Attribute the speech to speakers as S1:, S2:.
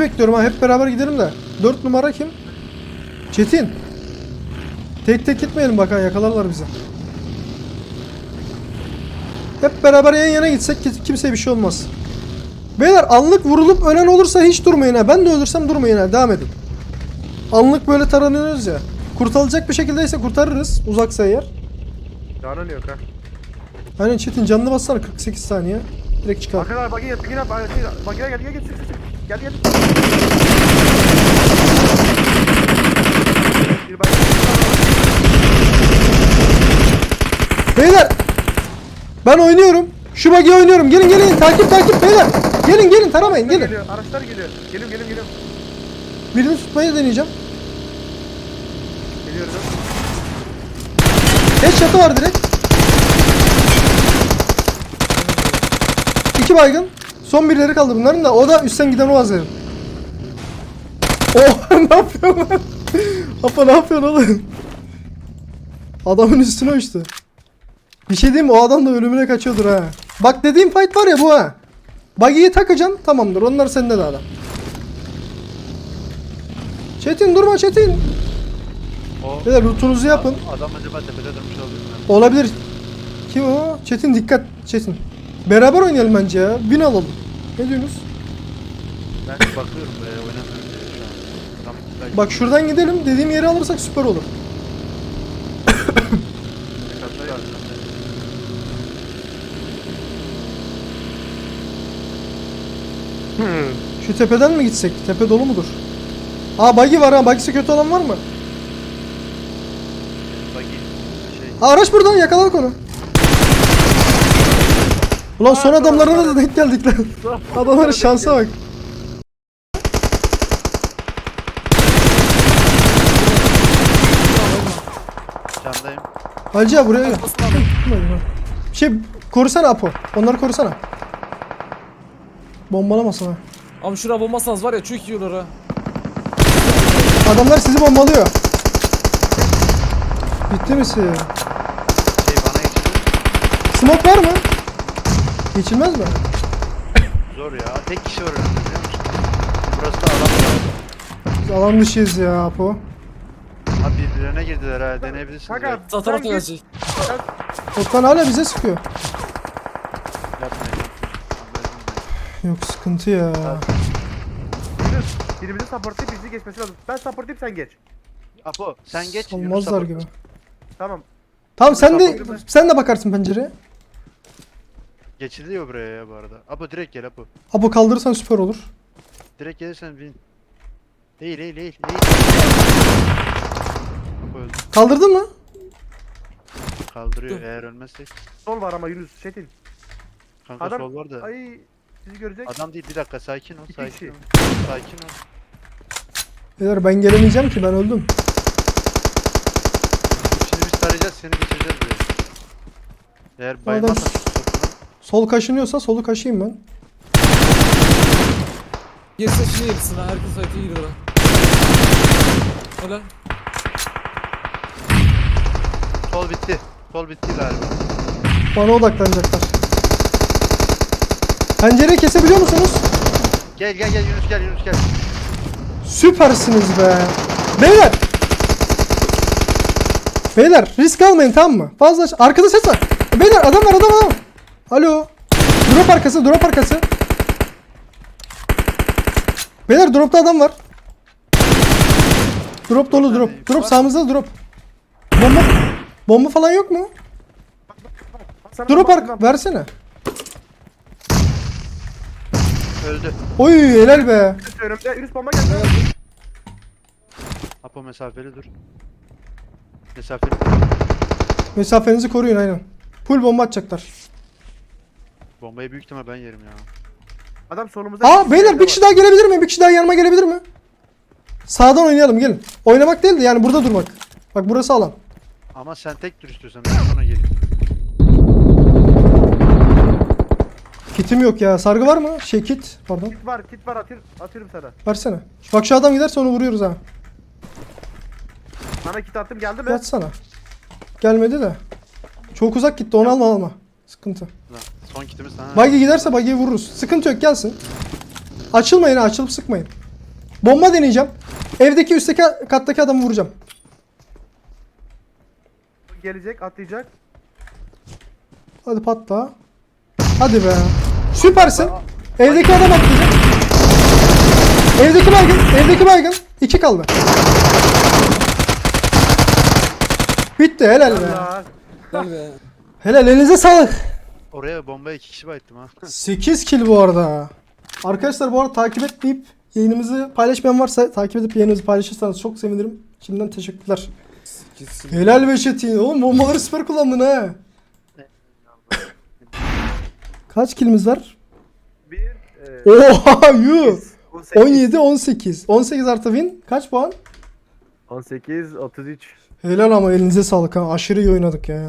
S1: Bekliyorum ha. Hep beraber gidelim de. 4 numara kim? Çetin. Tek tek gitmeyelim bak ha yakalarlar bizi. Hep beraber yan yana gitsek ki- kimseye bir şey olmaz. Beyler anlık vurulup ölen olursa hiç durmayın ha. Ben de ölürsem durmayın ha. Devam edin. Anlık böyle taranıyoruz ya. Kurtarılacak bir şekildeyse kurtarırız. Uzaksa eğer.
S2: Canın yok ha.
S1: Aynen Çetin canını bassana 48 saniye. Direkt çıkar.
S2: Arkadan bagi yap, bagi yap, bagi gel, gel, gel, çık, çık, çık. Gel, gel. Bir bagi.
S1: Beyler ben oynuyorum. Şu bug'i oynuyorum. Gelin gelin takip takip beyler. Gelin gelin taramayın gelin.
S2: Geliyor, araçlar geliyor. Geliyorum, geliyorum, geliyorum.
S1: Birini tutmayı deneyeceğim.
S2: Geliyorum.
S1: Headshot'ı var direkt. İki baygın. Son birileri kaldı bunların da o da üstten giden o azeri. Oh ne yapıyorsun lan? Apa ne yapıyorsun oğlum? Adamın üstüne uçtu. Bir şey diyeyim? O adam da ölümüne kaçıyordur ha. Bak dediğim fight var ya bu ha. Buggy'yi takacaksın tamamdır. Onlar sende de adam. Çetin durma Çetin.
S3: O
S1: Beyler lootunuzu yapın.
S3: adam acaba tepede durmuş olabilir mi?
S1: Olabilir. Kim o? Çetin dikkat Çetin. Beraber oynayalım bence ya. Bin alalım. Ne diyorsunuz?
S3: Ben bakıyorum buraya oynamıyorum diye şu an. Tam belki
S1: Bak şuradan gidelim. Dediğim yeri alırsak süper olur.
S3: var.
S1: Şu tepeden mi gitsek? Tepe dolu mudur? Aa buggy var ha. Buggy'si kötü olan var mı?
S3: Bagi şey
S1: Aa, araç buradan yakaladık onu. Ulan son adamlarına da denk geldik lan. Adamların şansa bak.
S3: candayım.
S1: Hacı abi buraya gel. Şey korusana Apo. Onları korusana. Bombalamasın ha.
S4: Abi şuraya bombasanız var ya çok iyi olur ha.
S1: Adamlar sizi bombalıyor. Bitti misin?
S3: Şey bana geçti.
S1: Smoke var mı? Geçilmez mi?
S3: Zor ya. Tek kişi var önümde biliyor musun? Burası da alan var.
S1: Biz alan dışıyız ya Apo.
S3: Abi birbirlerine girdiler ha. Deneyebilirsiniz.
S2: Kanka.
S4: Sağ
S2: sen git.
S4: gelecek.
S1: Toptan hala bize sıkıyor.
S3: Yapmayın.
S1: Yok sıkıntı ya.
S2: Yunus, birimizi supportlayıp bizi geçmesi lazım. Ben supportlayıp sen geç.
S3: Apo sen geç. Yunus
S1: Olmazlar
S3: support.
S1: gibi.
S2: Tamam.
S1: Tamam sen de sen de bakarsın pencereye.
S3: Geçiliyor buraya ya bu arada. Apo direkt gel Apo.
S1: Apo kaldırırsan süper olur.
S3: Direkt gelirsen bin. Değil değil değil değil. Apo öldü.
S1: Kaldırdın mı?
S3: Kaldırıyor
S4: Dur.
S3: eğer ölmezsek.
S2: Sol var ama Yunus, Çetin.
S3: Kanka
S2: Adam,
S3: sol var da.
S2: ay sizi görecek.
S3: Adam değil bir dakika sakin ol
S2: İki
S3: sakin
S2: kişi.
S3: ol. Sakin ol.
S1: Beyler ben gelemeyeceğim ki ben öldüm.
S3: Şimdi biz tarayacağız seni geçireceğiz buraya. Eğer
S1: Adam- Sol kaşınıyorsa solu kaşıyım ben.
S4: Gerisi şimdi yerisin ha. Herkes fight'e giriyor. Öyle.
S3: Sol bitti. Sol bitti galiba.
S1: Bana odaklanacaklar. Pencereyi kesebiliyor musunuz?
S3: Gel gel gel Yunus gel Yunus gel.
S1: Süpersiniz be. Beyler. Beyler risk almayın tamam mı? Fazla arkada ses var. Beyler adam var adam adam. Alo. Drop arkası drop arkası. Beyler dropta adam var. Drop dolu drop. Drop sağımızda drop. Bomba bomba falan yok mu? Drop ark versene.
S3: Öldü.
S1: Oy helal be.
S2: Yunus önümde. Yunus bomba geldi.
S3: Apo mesafeli dur. Mesafeli.
S1: Mesafenizi koruyun aynen. Full bomba atacaklar.
S3: Bombayı büyük ihtimal ben yerim ya.
S2: Adam solumuzda.
S1: Aa beyler bir kişi daha gelebilir mi? Bir kişi daha yanıma gelebilir mi? Sağdan oynayalım gelin. Oynamak değil de yani burada durmak. Bak burası alan.
S3: Ama sen tek dur istiyorsan ben sonra geleyim.
S1: Kitim yok ya. Sargı var mı? Şey kit. Pardon.
S2: Kit var, kit var atıyorum, atıyorum sana.
S1: Versene. Bak şu adam giderse onu vuruyoruz ha.
S2: Sana kit attım geldi mi?
S1: Yatsana. Gelmedi de. Çok uzak gitti onu alma alma. Sıkıntı.
S3: Lan son kitimiz sana.
S1: Buggy giderse buggy'yi vururuz. Sıkıntı yok gelsin. Açılmayın ha açılıp sıkmayın. Bomba deneyeceğim. Evdeki üstteki kattaki adamı vuracağım.
S2: Gelecek atlayacak.
S1: Hadi patla. Hadi be. Süpersin. Evdeki adam atlayacak. Evdeki baygın. Evdeki baygın. İki kaldı. Bitti helal be.
S4: Gel be.
S1: Helal elinize sağlık.
S3: Oraya bombaya iki kişi bayıttım ha.
S1: 8 kill bu arada. Arkadaşlar bu arada takip etmeyip yayınımızı paylaşmayan varsa takip edip yayınımızı paylaşırsanız çok sevinirim. Şimdiden teşekkürler. Helal be Çetin. Oğlum bombaları süper kullandın ha. Kaç killimiz var?
S2: Bir. E,
S1: Oha.
S2: 18.
S1: 17 18. 18 artı win. Kaç puan?
S2: 18, 33.
S1: Helal ama elinize sağlık ha. Aşırı iyi oynadık ya.